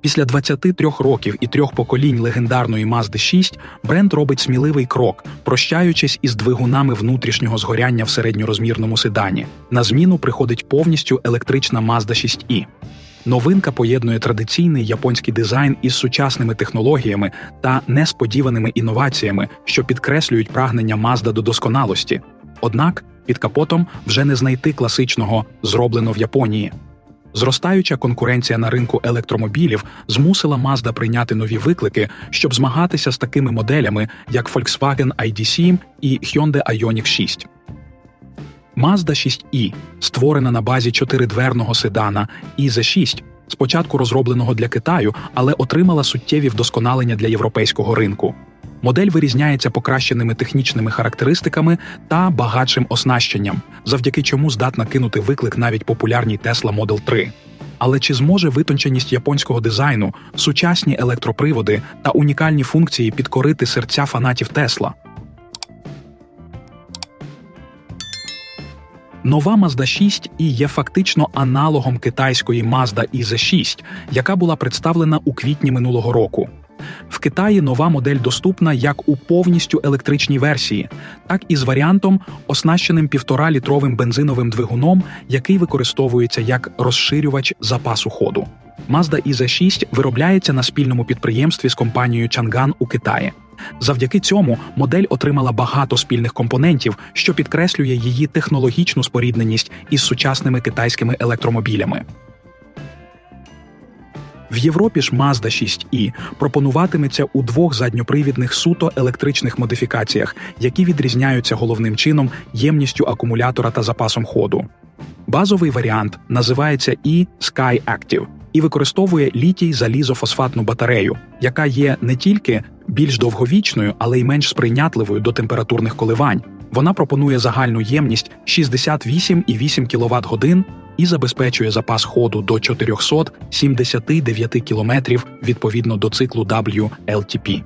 Після 23 років і трьох поколінь легендарної Mazda 6 бренд робить сміливий крок, прощаючись із двигунами внутрішнього згоряння в середньорозмірному седані. На зміну приходить повністю електрична Mazda 6i. Новинка поєднує традиційний японський дизайн із сучасними технологіями та несподіваними інноваціями, що підкреслюють прагнення Mazda до досконалості. Однак під капотом вже не знайти класичного зроблено в Японії. Зростаюча конкуренція на ринку електромобілів змусила Mazda прийняти нові виклики, щоб змагатися з такими моделями, як Volkswagen ID7 і Hyundai Ioniq 6. Mazda 6i, створена на базі чотиридверного седана ize 6 спочатку розробленого для Китаю, але отримала суттєві вдосконалення для європейського ринку. Модель вирізняється покращеними технічними характеристиками та багатшим оснащенням, завдяки чому здатна кинути виклик навіть популярній Tesla Model 3. Але чи зможе витонченість японського дизайну, сучасні електроприводи та унікальні функції підкорити серця фанатів Тесла? Нова Mazda 6 і є фактично аналогом китайської Mazda EZ 6, яка була представлена у квітні минулого року. В Китаї нова модель доступна як у повністю електричній версії, так і з варіантом, оснащеним 1,5-літровим бензиновим двигуном, який використовується як розширювач запасу ходу. Mazda EZ 6 виробляється на спільному підприємстві з компанією Chang'an у Китаї. Завдяки цьому модель отримала багато спільних компонентів, що підкреслює її технологічну спорідненість із сучасними китайськими електромобілями. В Європі ж Mazda 6i пропонуватиметься у двох задньопривідних суто електричних модифікаціях, які відрізняються головним чином ємністю акумулятора та запасом ходу. Базовий варіант називається e Sky Active і використовує літій залізофосфатну батарею, яка є не тільки більш довговічною, але й менш сприйнятливою до температурних коливань. Вона пропонує загальну ємність 68,8 кВт годин і забезпечує запас ходу до 479 км відповідно до циклу WLTP.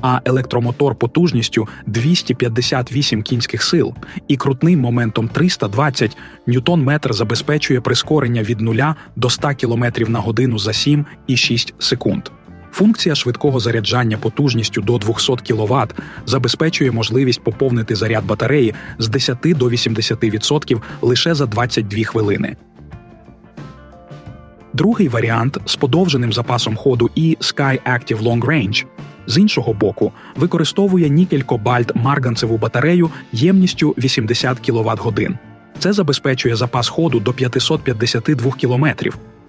А електромотор потужністю 258 кінських сил і крутним моментом 320 ньютон-метр забезпечує прискорення від 0 до 100 км на годину за 7,6 секунд. Функція швидкого заряджання потужністю до 200 кВт забезпечує можливість поповнити заряд батареї з 10 до 80% лише за 22 хвилини. Другий варіант з подовженим запасом ходу і Sky Active Long Range з іншого боку використовує нікель-кобальт марганцеву батарею ємністю 80 кВт годин. Це забезпечує запас ходу до 552 км.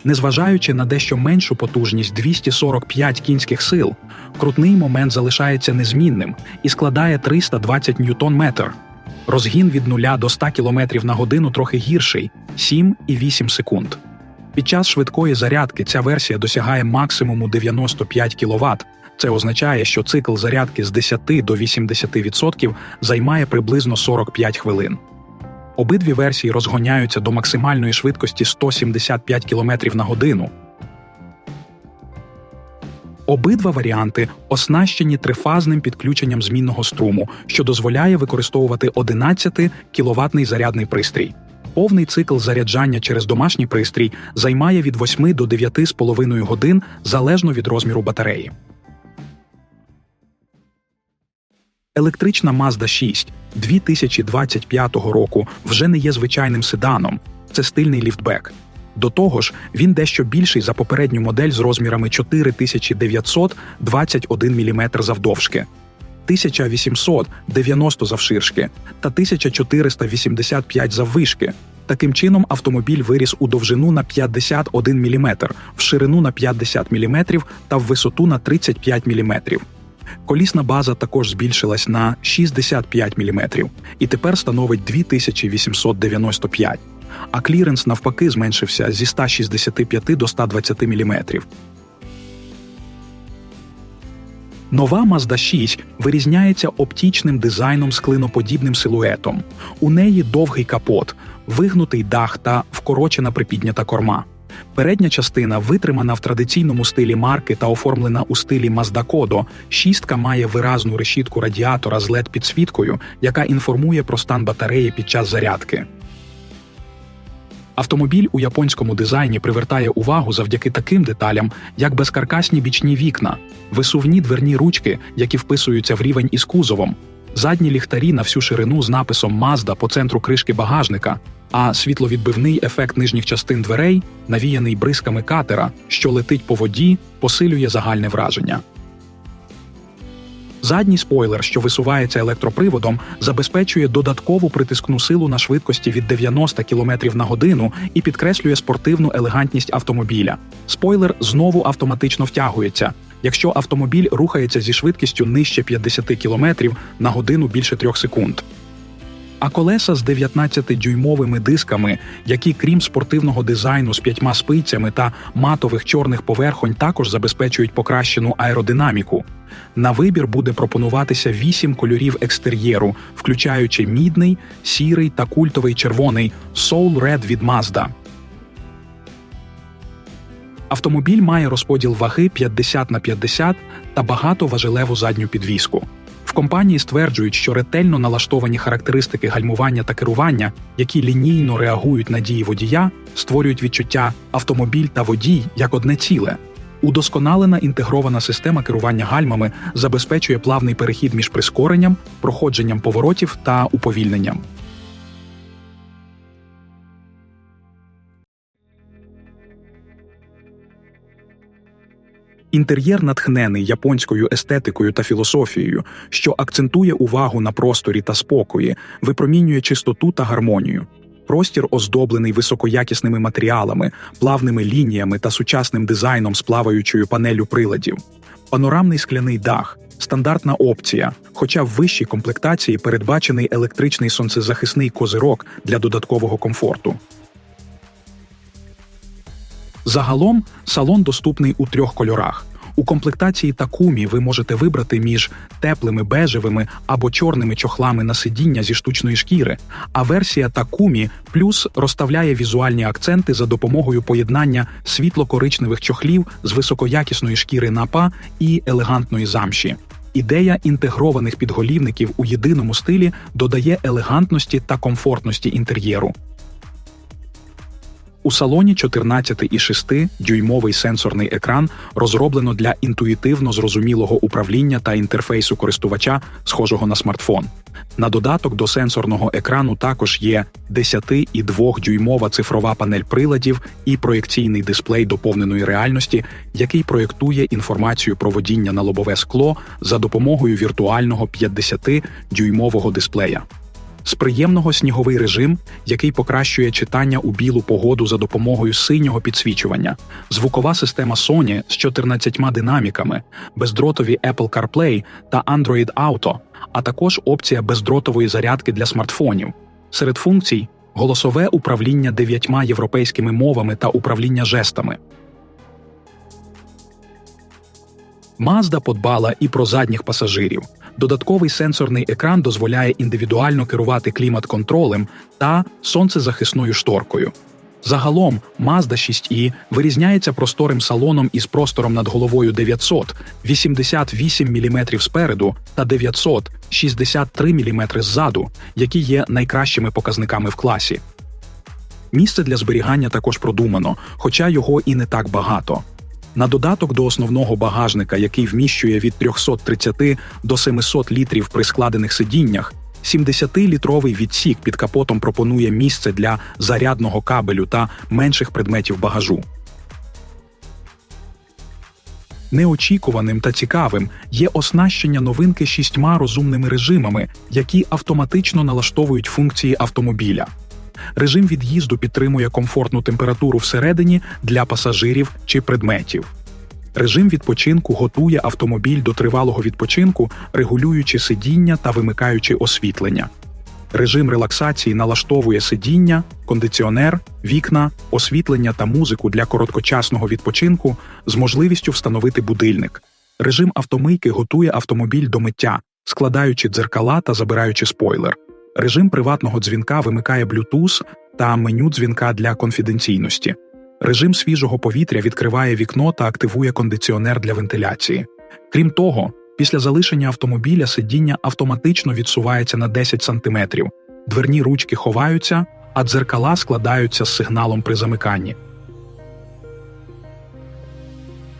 Незважаючи на дещо меншу потужність 245 кінських сил, крутний момент залишається незмінним і складає 320 ньютон-метр. Розгін від 0 до 100 км на годину трохи гірший 7,8 секунд. Під час швидкої зарядки ця версія досягає максимуму 95 кВт. Це означає, що цикл зарядки з 10 до 80% займає приблизно 45 хвилин. Обидві версії розгоняються до максимальної швидкості 175 км на годину. Обидва варіанти оснащені трифазним підключенням змінного струму, що дозволяє використовувати 11 кіловатний зарядний пристрій. Повний цикл заряджання через домашній пристрій займає від 8 до 9,5 годин залежно від розміру батареї. Електрична Mazda 6 2025 року вже не є звичайним седаном, це стильний ліфтбек. До того ж, він дещо більший за попередню модель з розмірами 4921 мм завдовжки, 1890 завширшки та 1485 заввишки. Таким чином, автомобіль виріс у довжину на 51 мм, в ширину на 50 мм та в висоту на 35 мм. Колісна база також збільшилась на 65 мм і тепер становить 2895, а кліренс навпаки зменшився зі 165 до 120 мм. Нова Mazda 6 вирізняється оптічним дизайном з клиноподібним силуетом. У неї довгий капот, вигнутий дах та вкорочена припіднята корма. Передня частина витримана в традиційному стилі марки та оформлена у стилі Kodo. Шістка має виразну решітку радіатора з led підсвіткою, яка інформує про стан батареї під час зарядки. Автомобіль у японському дизайні привертає увагу завдяки таким деталям, як безкаркасні бічні вікна, висувні дверні ручки, які вписуються в рівень із кузовом, задні ліхтарі на всю ширину з написом Mazda по центру кришки багажника, а світловідбивний ефект нижніх частин дверей, навіяний бризками катера, що летить по воді, посилює загальне враження. Задній спойлер, що висувається електроприводом, забезпечує додаткову притискну силу на швидкості від 90 км на годину і підкреслює спортивну елегантність автомобіля. Спойлер знову автоматично втягується. Якщо автомобіль рухається зі швидкістю нижче 50 км на годину більше 3 секунд. А колеса з 19-дюймовими дисками, які, крім спортивного дизайну з п'ятьма спицями та матових чорних поверхонь, також забезпечують покращену аеродинаміку. На вибір буде пропонуватися вісім кольорів екстер'єру, включаючи мідний, сірий та культовий червоний Soul Red від Mazda. Автомобіль має розподіл ваги 50 на 50 та багатоважелеву задню підвіску. В компанії стверджують, що ретельно налаштовані характеристики гальмування та керування, які лінійно реагують на дії водія, створюють відчуття автомобіль та водій як одне ціле. Удосконалена інтегрована система керування гальмами забезпечує плавний перехід між прискоренням, проходженням поворотів та уповільненням. Інтер'єр натхнений японською естетикою та філософією, що акцентує увагу на просторі та спокої, випромінює чистоту та гармонію. Простір оздоблений високоякісними матеріалами, плавними лініями та сучасним дизайном з плаваючою панелю приладів. Панорамний скляний дах, стандартна опція, хоча в вищій комплектації передбачений електричний сонцезахисний козирок для додаткового комфорту. Загалом салон доступний у трьох кольорах. У комплектації Такумі ви можете вибрати між теплими бежевими або чорними чохлами на сидіння зі штучної шкіри, а версія Такумі плюс розставляє візуальні акценти за допомогою поєднання світло-коричневих чохлів з високоякісної шкіри напа і елегантної замші. Ідея інтегрованих підголівників у єдиному стилі додає елегантності та комфортності інтер'єру. У салоні 14,6 дюймовий сенсорний екран розроблено для інтуїтивно зрозумілого управління та інтерфейсу користувача, схожого на смартфон. На додаток до сенсорного екрану також є 10,2 дюймова цифрова панель приладів і проєкційний дисплей доповненої реальності, який проєктує інформацію про водіння на лобове скло за допомогою віртуального 50-дюймового дисплея. З приємного сніговий режим, який покращує читання у білу погоду за допомогою синього підсвічування, звукова система Sony з 14 динаміками, бездротові Apple CarPlay та Android Auto, а також опція бездротової зарядки для смартфонів. Серед функцій голосове управління дев'ятьма європейськими мовами та управління жестами. Mazda подбала і про задніх пасажирів. Додатковий сенсорний екран дозволяє індивідуально керувати клімат-контролем та сонцезахисною шторкою. Загалом Mazda 6i вирізняється просторим салоном із простором над головою 900 88 мм спереду та 900 63 мм ззаду, які є найкращими показниками в класі. Місце для зберігання також продумано, хоча його і не так багато. На додаток до основного багажника, який вміщує від 330 до 700 літрів при складених сидіннях, 70-літровий відсік під капотом пропонує місце для зарядного кабелю та менших предметів багажу. Неочікуваним та цікавим є оснащення новинки шістьма розумними режимами, які автоматично налаштовують функції автомобіля. Режим від'їзду підтримує комфортну температуру всередині для пасажирів чи предметів. Режим відпочинку готує автомобіль до тривалого відпочинку, регулюючи сидіння та вимикаючи освітлення. Режим релаксації налаштовує сидіння, кондиціонер, вікна, освітлення та музику для короткочасного відпочинку з можливістю встановити будильник. Режим автомийки готує автомобіль до миття, складаючи дзеркала та забираючи спойлер. Режим приватного дзвінка вимикає Bluetooth та меню дзвінка для конфіденційності. Режим свіжого повітря відкриває вікно та активує кондиціонер для вентиляції. Крім того, після залишення автомобіля сидіння автоматично відсувається на 10 см, дверні ручки ховаються, а дзеркала складаються з сигналом при замиканні.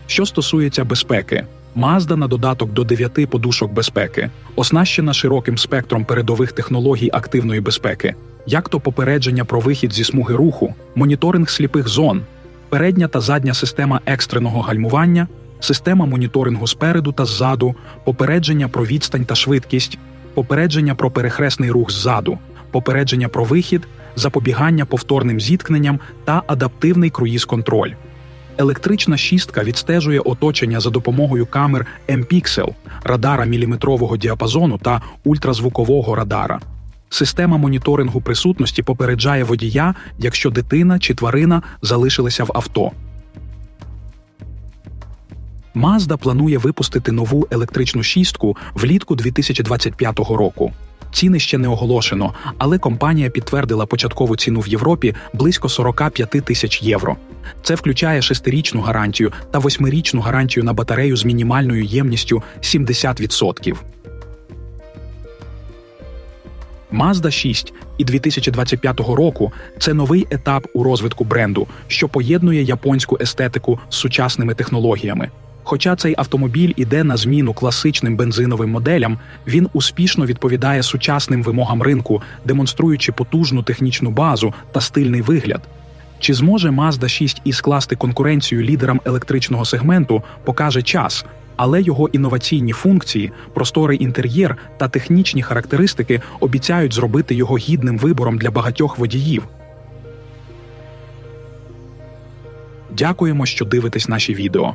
Що стосується безпеки, Mazda на додаток до 9 подушок безпеки оснащена широким спектром передових технологій активної безпеки, як то попередження про вихід зі смуги руху, моніторинг сліпих зон, передня та задня система екстреного гальмування, система моніторингу спереду та ззаду, попередження про відстань та швидкість, попередження про перехресний рух ззаду, попередження про вихід, запобігання повторним зіткненням та адаптивний круїз-контроль. Електрична шістка відстежує оточення за допомогою камер M-Pixel, радара міліметрового діапазону та ультразвукового радара. Система моніторингу присутності попереджає водія, якщо дитина чи тварина залишилися в авто. Mazda планує випустити нову електричну шістку влітку 2025 року. Ціни ще не оголошено, але компанія підтвердила початкову ціну в Європі близько 45 тисяч євро. Це включає шестирічну гарантію та восьмирічну гарантію на батарею з мінімальною ємністю 70%. Mazda 6 і 2025 року це новий етап у розвитку бренду, що поєднує японську естетику з сучасними технологіями. Хоча цей автомобіль іде на зміну класичним бензиновим моделям, він успішно відповідає сучасним вимогам ринку, демонструючи потужну технічну базу та стильний вигляд. Чи зможе Mazda 6 і скласти конкуренцію лідерам електричного сегменту, покаже час, але його інноваційні функції, просторий інтер'єр та технічні характеристики обіцяють зробити його гідним вибором для багатьох водіїв. Дякуємо, що дивитесь наші відео.